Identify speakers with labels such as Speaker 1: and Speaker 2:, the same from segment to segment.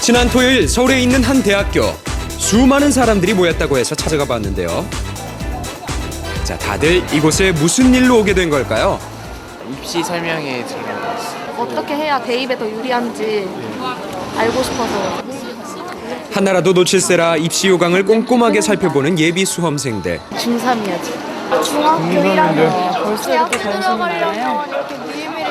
Speaker 1: 지난 토요일 서울에 있는 한 대학교 수많은 사람들이 모였다고 해서 찾아가 봤는데요. 자, 다들 이곳에 무슨 일로 오게 된 걸까요?
Speaker 2: 입시 설명회 들으러 왔어요.
Speaker 3: 어떻게 해야 대입에 더 유리한지 알고 싶어서
Speaker 1: 하나라도 놓칠세라 입시 요강을 꼼꼼하게 살펴보는 예비 수험생들.
Speaker 3: 중3이야지 중학교 1학년 벌써 이렇게 이렇게 미리미리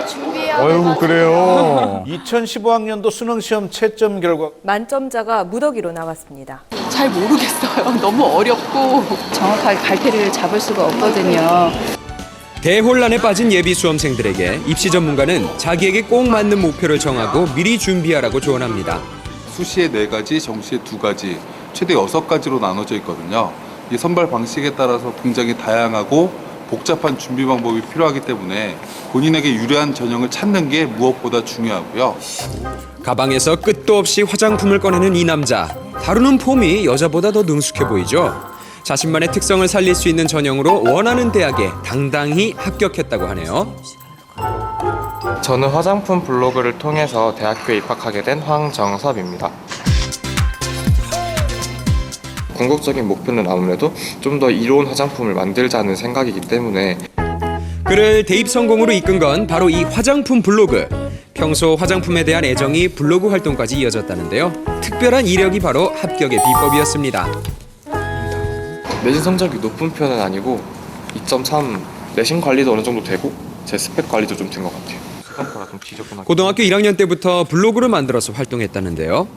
Speaker 3: 준비해야
Speaker 4: 어이구 그래요. 2015학년도 수능 시험 채점 결과
Speaker 5: 만점자가 무더기로 나왔습니다.
Speaker 6: 잘 모르겠어요. 너무 어렵고 정확하게 갈피를 잡을 수가 없거든요.
Speaker 1: 대혼란에 빠진 예비 수험생들에게 입시 전문가는 자기에게 꼭 맞는 목표를 정하고 미리 준비하라고 조언합니다.
Speaker 7: 수시에 네 가지, 정시에 두 가지, 최대 여섯 가지로 나눠져 있거든요. 이 선발 방식에 따라서 굉장히 다양하고 복잡한 준비 방법이 필요하기 때문에 본인에게 유리한 전형을 찾는 게 무엇보다 중요하고요.
Speaker 1: 가방에서 끝도 없이 화장품을 꺼내는 이 남자. 다루는 폼이 여자보다 더 능숙해 보이죠. 자신만의 특성을 살릴 수 있는 전형으로 원하는 대학에 당당히 합격했다고 하네요.
Speaker 2: 저는 화장품 블로그를 통해서 대학교에 입학하게 된 황정섭입니다. 궁극적인 목표는 아무래도 좀 더 이로운 화장품을 만들자는 생각이기 때문에
Speaker 1: 그를 대입 성공으로 이끈 건 바로 이 화장품 블로그. 평소 화장품에 대한 애정이 블로그 활동까지 이어졌다는데요. 특별한 이력이 바로 합격의 비법이었습니다.
Speaker 2: 내신 성적이 높은 편은 아니고 2.3 내신 관리도 어느 정도 되고 제 스펙 관리도 좀 된 것 같아요.
Speaker 1: 고등학교 1학년 때부터 블로그를 만들어서 활동했다는데요.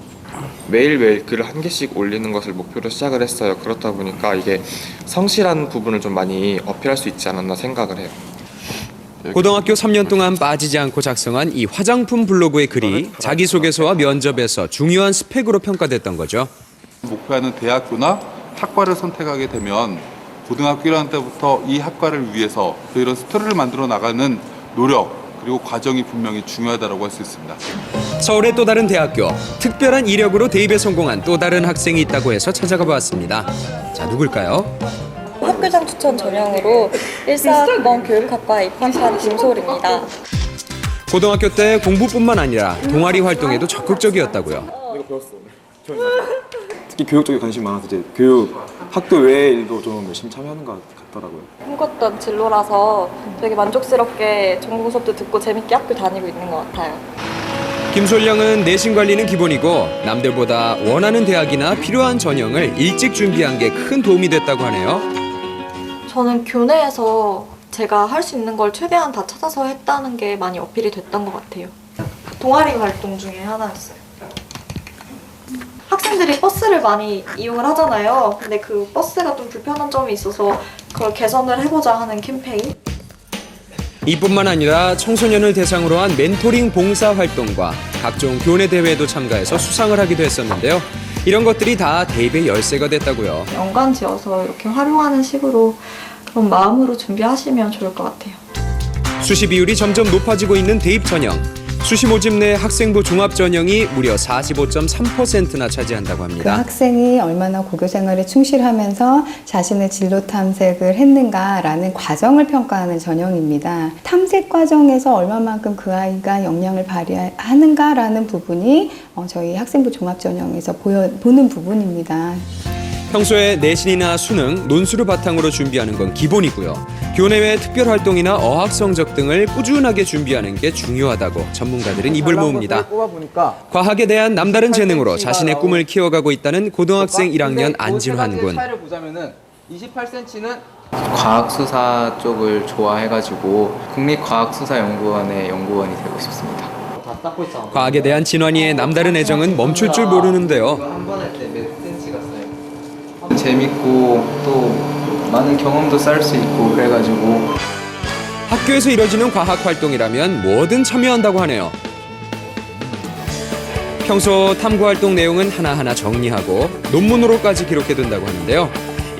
Speaker 2: 매일매일 글을 한 개씩 올리는 것을 목표로 시작을 했어요. 그렇다 보니까 이게 성실한 부분을 좀 많이 어필할 수 있지 않았나 생각을 해요.
Speaker 1: 고등학교 3년 동안 빠지지 않고 작성한 이 화장품 블로그의 글이 자기소개서와 면접에서 중요한 스펙으로 평가됐던 거죠.
Speaker 7: 목표하는 대학교나 학과를 선택하게 되면 고등학교 1학년 때부터 이 학과를 위해서 또 이런 스토리를 만들어 나가는 노력 그리고 과정이 분명히 중요하다고 할 수 있습니다.
Speaker 1: 서울의 또 다른 대학교, 특별한 이력으로 대입에 성공한 또 다른 학생이 있다고 해서 찾아가 봤습니다. 자, 누굴까요?
Speaker 8: 학교장 추천 전형으로 1사학번 교육학과에 입학한 김솔입니다.
Speaker 1: 고등학교 때 공부뿐만 아니라 동아리 활동에도 적극적이었다고요.
Speaker 9: 특히 교육 쪽에 관심이 많아서 이제 교육 학교 외의 일도 좀 열심히 참여하는 것 같 더라고요.
Speaker 8: 꿈꿨던 진로라서 되게 만족스럽게 전공 수업도 듣고 재밌게 학교 다니고 있는 것 같아요.
Speaker 1: 김솔령은 내신 관리는 기본이고 남들보다 원하는 대학이나 필요한 전형을 일찍 준비한 게 큰 도움이 됐다고 하네요.
Speaker 8: 저는 교내에서 제가 할 수 있는 걸 최대한 다 찾아서 했다는 게 많이 어필이 됐던 것 같아요. 동아리 활동 중에 하나였어요. 학생들이 버스를 많이 이용을 하잖아요. 근데 그 버스가 좀 불편한 점이 있어서 그걸 개선을 해보자 하는 캠페인.
Speaker 1: 이뿐만 아니라 청소년을 대상으로 한 멘토링 봉사 활동과 각종 교내 대회에도 참가해서 수상을 하기도 했었는데요. 이런 것들이 다 대입의 열쇠가 됐다고요.
Speaker 8: 연관 지어서 이렇게 활용하는 식으로 그런 마음으로 준비하시면 좋을 것 같아요.
Speaker 1: 수시 비율이 점점 높아지고 있는 대입 전형. 수시 모집 내 학생부 종합 전형이 무려 45.3%나 차지한다고
Speaker 10: 그
Speaker 1: 합니다.
Speaker 10: 학생이 얼마나 고교 생활에 충실하면서 자신의 진로 탐색을 했는가라는 과정을 평가하는 전형입니다. 탐색 과정에서 얼마만큼 그 아이가 역량을 발휘하는가라는 부분이 어, 저희 학생부 종합 전형에서 보는 부분입니다.
Speaker 1: 평소에 내신이나 수능, 논술을 바탕으로 준비하는 건 기본이고요. 교내외 특별 활동이나 어학 성적 등을 꾸준하게 준비하는 게 중요하다고 전문가들은 입을 모읍니다. 과학에 대한 남다른 재능으로 자신의 꿈을 키워가고 있다는 고등학생 1학년 안진환 군.
Speaker 11: 보자면은 28cm는 과학수사 쪽을 좋아해가지고 국립과학수사연구원의 연구원이 되고 싶습니다.
Speaker 1: 과학에 대한 진환이의 남다른 애정은 멈출 줄
Speaker 11: 모르는데요. 재밌고 또 많은 경험도 쌓을 수 있고 그래가지고
Speaker 1: 학교에서 이뤄지는 과학 활동이라면 뭐든 참여한다고 하네요. 평소 탐구 활동 내용은 하나하나 정리하고 논문으로까지 기록해둔다고 하는데요.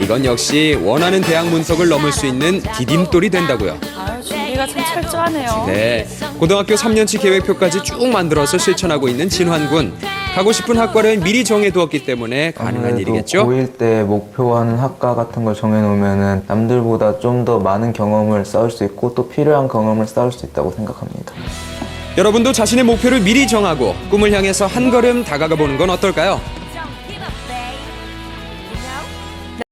Speaker 1: 이건 역시 원하는 대학 문턱을 넘을 수 있는 디딤돌이 된다고요.
Speaker 5: 아, 준비가 참 철저하네요.
Speaker 1: 네, 고등학교 3년치 계획표까지 쭉 만들어서 실천하고 있는 진환군. 가고 싶은 학과를 미리 정해두었기 때문에 가능한 일이겠죠?
Speaker 12: 고1 때 목표하는 학과 같은 걸 정해놓으면 남들보다 좀 더 많은 경험을 쌓을 수 있고 또 필요한 경험을 쌓을 수 있다고 생각합니다.
Speaker 1: 여러분도 자신의 목표를 미리 정하고 꿈을 향해서 한 걸음 다가가 보는 건 어떨까요?